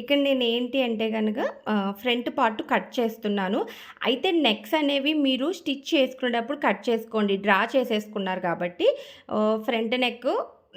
ఇక్కడ నేను ఏంటి అంటే కనుక ఫ్రంట్ పార్ట్ కట్ చేస్తున్నాను. అయితే నెక్స్ అనేవి మీరు స్టిచ్ చేసుకునేటప్పుడు కట్ చేసుకోండి. డ్రా చేసేసుకున్నారు కాబట్టి ఫ్రంట్ నెక్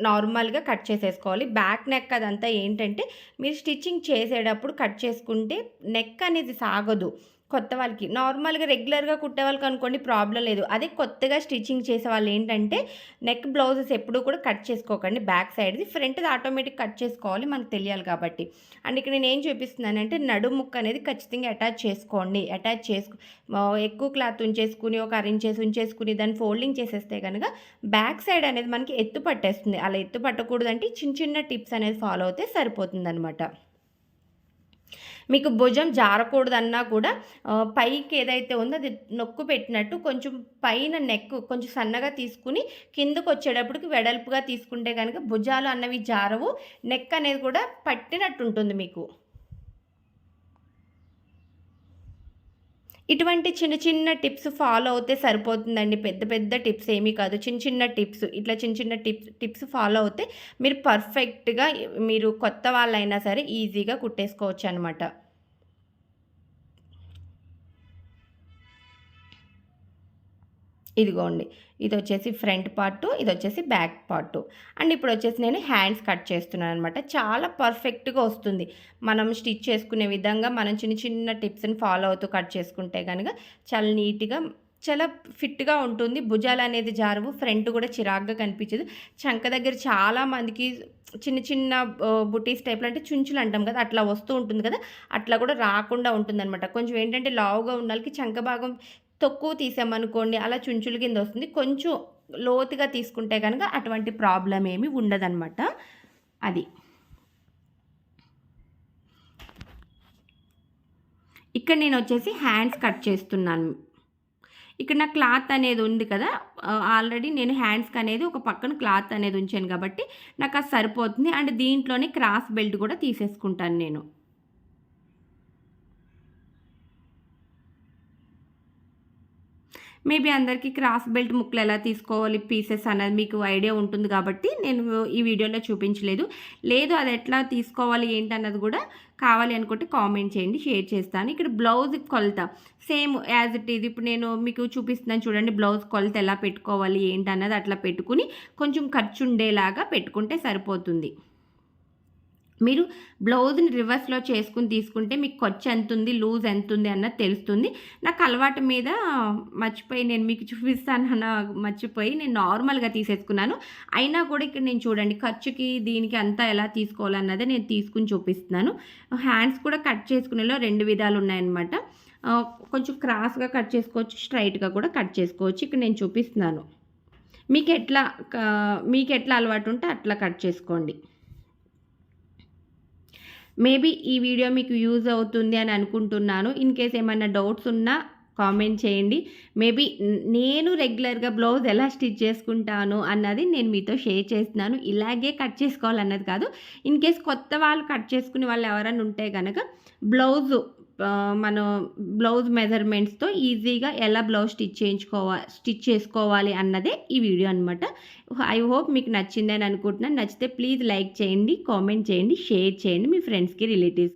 నార్మల్‌గా కట్ చేసేసుకోవాలి. బ్యాక్ నెక్ అదంతా ఏంటంటే మీరు స్టిచ్చింగ్ చేసేటప్పుడు కట్ చేసుకుంటే నెక్ అనేది సాగదు. కొత్త వాళ్ళకి. నార్మల్‌గా రెగ్యులర్‌గా కుట్టే వాళ్ళకి అనుకోండి ప్రాబ్లం లేదు. అదే కొత్తగా స్టిచ్చింగ్ చేసే వాళ్ళు ఏంటంటే నెక్ బ్లౌజెస్ ఎప్పుడూ కూడా కట్ చేసుకోకండి బ్యాక్ సైడ్‌ది. ఫ్రంట్‌ది ఆటోమేటిక్ కట్ చేసుకోవాలి మనకు తెలియాలి కాబట్టి. అండ్ ఇక్కడ నేను ఏం చూపిస్తున్నానంటే నడుము ముక్క అనేది ఖచ్చితంగా అటాచ్ చేసుకోండి. అటాచ్ చేసుకో ఎక్కువ క్లాత్ ఉంచేసుకొని ఒక అరించేసి ఉంచేసుకుని దాన్ని ఫోల్డింగ్ చేసేస్తే కనుక బ్యాక్ సైడ్ అనేది మనకి ఎత్తు పట్టేస్తుంది. అలా ఎత్తు పట్టకూడదంటే చిన్న చిన్న టిప్స్ అనేది ఫాలో అవుతే సరిపోతుందనమాట. మీకు భుజం జారకూడదన్నా కూడా పైకి ఏదైతే ఉందో అది నొక్కు పెట్టినట్టు కొంచెం పైన నెక్ కొంచెం సన్నగా తీసుకుని కిందకు వచ్చేటప్పటికి వెడల్పుగా తీసుకుంటే కనుక భుజాలు అన్నవి జారవు. నెక్ అనేది కూడా పట్టినట్టు ఉంటుంది మీకు. ఇటువంటి చిన్న చిన్న టిప్స్ ఫాలో అవుతే సరిపోతుందండి. పెద్ద పెద్ద టిప్స్ ఏమీ కాదు. చిన్న చిన్న టిప్స్ ఇట్లా చిన్న చిన్న టిప్స్ టిప్స్ ఫాలో అవుతే మీరు పర్ఫెక్ట్‌గా మీరు కొత్త వాళ్ళైనా సరే ఈజీగా కుట్టేసుకోవచ్చు అనమాట ఇదిగోండి. ఇది వచ్చేసి ఫ్రంట్ పార్టు. ఇదొచ్చేసి బ్యాక్ పార్టు. అండ్ ఇప్పుడు వచ్చేసి నేను హ్యాండ్స్ కట్ చేస్తున్నాను అనమాట చాలా పర్ఫెక్ట్‌గా వస్తుంది. మనం స్టిచ్ చేసుకునే విధంగా మనం చిన్న చిన్న టిప్స్‌ని ఫాలో అవుతూ కట్ చేసుకుంటే కనుక చాలా నీట్‌గా చాలా ఫిట్‌గా ఉంటుంది. భుజాలు అనేది జారవు. ఫ్రంట్ కూడా చిరాగ్గా కనిపించదు. చంక దగ్గర చాలా మందికి చిన్న చిన్న బుటీస్ టైప్‌లో అంటే చుంచులు అంటాం కదా! అట్లా వస్తూ ఉంటుంది కదా! అట్లా కూడా రాకుండా ఉంటుందన్నమాట కొంచెం ఏంటంటే లావుగా ఉన్నోళ్ళకి చంక భాగం తక్కువ తీసామనుకోండి అలా చుంచులు కింద వస్తుంది. కొంచెం లోతుగా తీసుకుంటే కనుక అటువంటి ప్రాబ్లం ఏమి ఉండదనమాట. అది. ఇక్కడ నేను వచ్చేసి హ్యాండ్స్ కట్ చేస్తున్నాను. ఇక్కడ నా క్లాత్ అనేది ఉంది కదా! ఆల్రెడీ నేను హ్యాండ్స్‌కనేది ఒక పక్కన క్లాత్ అనేది ఉంచాను కాబట్టి నాకు అది సరిపోతుంది. అండ్ దీంట్లోనే క్రాస్ బెల్ట్ కూడా తీసేసుకుంటాను నేను. మేబీ అందరికీ క్రాస్ బెల్ట్ ముక్కలు ఎలా తీసుకోవాలి పీసెస్ అనేది మీకు ఐడియా ఉంటుంది కాబట్టి నేను ఈ వీడియోలో చూపించలేదు. లేదు అది ఎట్లా తీసుకోవాలి ఏంటన్నది కూడా కావాలి అనుకుంటే కామెంట్ చేయండి. షేర్ చేస్తాను. ఇక్కడ బ్లౌజ్ కొలత సేమ్ యాజ్ ఇట్ ఈజ్ ఇప్పుడు నేను మీకు చూపిస్తున్నాను చూడండి బ్లౌజ్ కొలత ఎలా పెట్టుకోవాలి ఏంటన్నది అట్లా పెట్టుకుని కొంచెం ఖర్చు ఉండేలాగా పెట్టుకుంటే సరిపోతుంది. మీరు బ్లౌజ్‌ని రివర్స్‌లో చేసుకుని తీసుకుంటే మీకు ఖర్చు ఎంత ఉంది లూజ్ ఎంత ఉంది అన్నది తెలుస్తుంది. నాకు అలవాటు మీద మర్చిపోయి నేను మీకు చూపిస్తానన్న మర్చిపోయి నేను నార్మల్‌గా తీసేసుకున్నాను. అయినా కూడా ఇక్కడ నేను చూడండి ఖర్చుకి దీనికి అంతా ఎలా తీసుకోవాలన్నదే నేను తీసుకుని చూపిస్తున్నాను. హ్యాండ్స్ కూడా కట్ చేసుకునేలో రెండు విధాలు ఉన్నాయన్నమాట. కొంచెం క్రాస్‌గా కట్ చేసుకోవచ్చు. స్ట్రైట్గా కూడా కట్ చేసుకోవచ్చు. ఇక్కడ నేను చూపిస్తున్నాను. మీకు ఎట్లా మీకు ఎట్లా అలవాటు ఉంటే అట్లా కట్ చేసుకోండి. మేబీ ఈ వీడియో మీకు యూజ్ అవుతుంది అని అనుకుంటున్నాను. ఇన్ కేస్ ఏమైనా డౌట్స్ ఉన్నా కామెంట్ చేయండి. మేబీ నేను రెగ్యులర్‌గా బ్లౌజ్ ఎలా స్టిచ్ చేసుకుంటాను అన్నది నేను మీతో షేర్ చేస్తున్నాను. ఇలాగే కట్ చేసుకోవాలన్నది కాదు. ఇన్ కేస్ కొత్త వాళ్ళు కట్ చేసుకునే వాళ్ళు ఎవరైనా ఉంటే కనుక బ్లౌజు మనం బ్లౌజ్ మెజర్‌మెంట్స్‌తో ఈజీగా ఎలా బ్లౌజ్ స్టిచ్ చేయించుకోవా స్టిచ్ చేసుకోవాలి అన్నదే ఈ వీడియో అనమాట. ఐ హోప్ మీకు నచ్చిందని అనుకుంటున్నాను. నచ్చితే ప్లీజ్ లైక్ చేయండి, కామెంట్ చేయండి, షేర్ చేయండి మీ ఫ్రెండ్స్‌కి, రిలేటివ్స్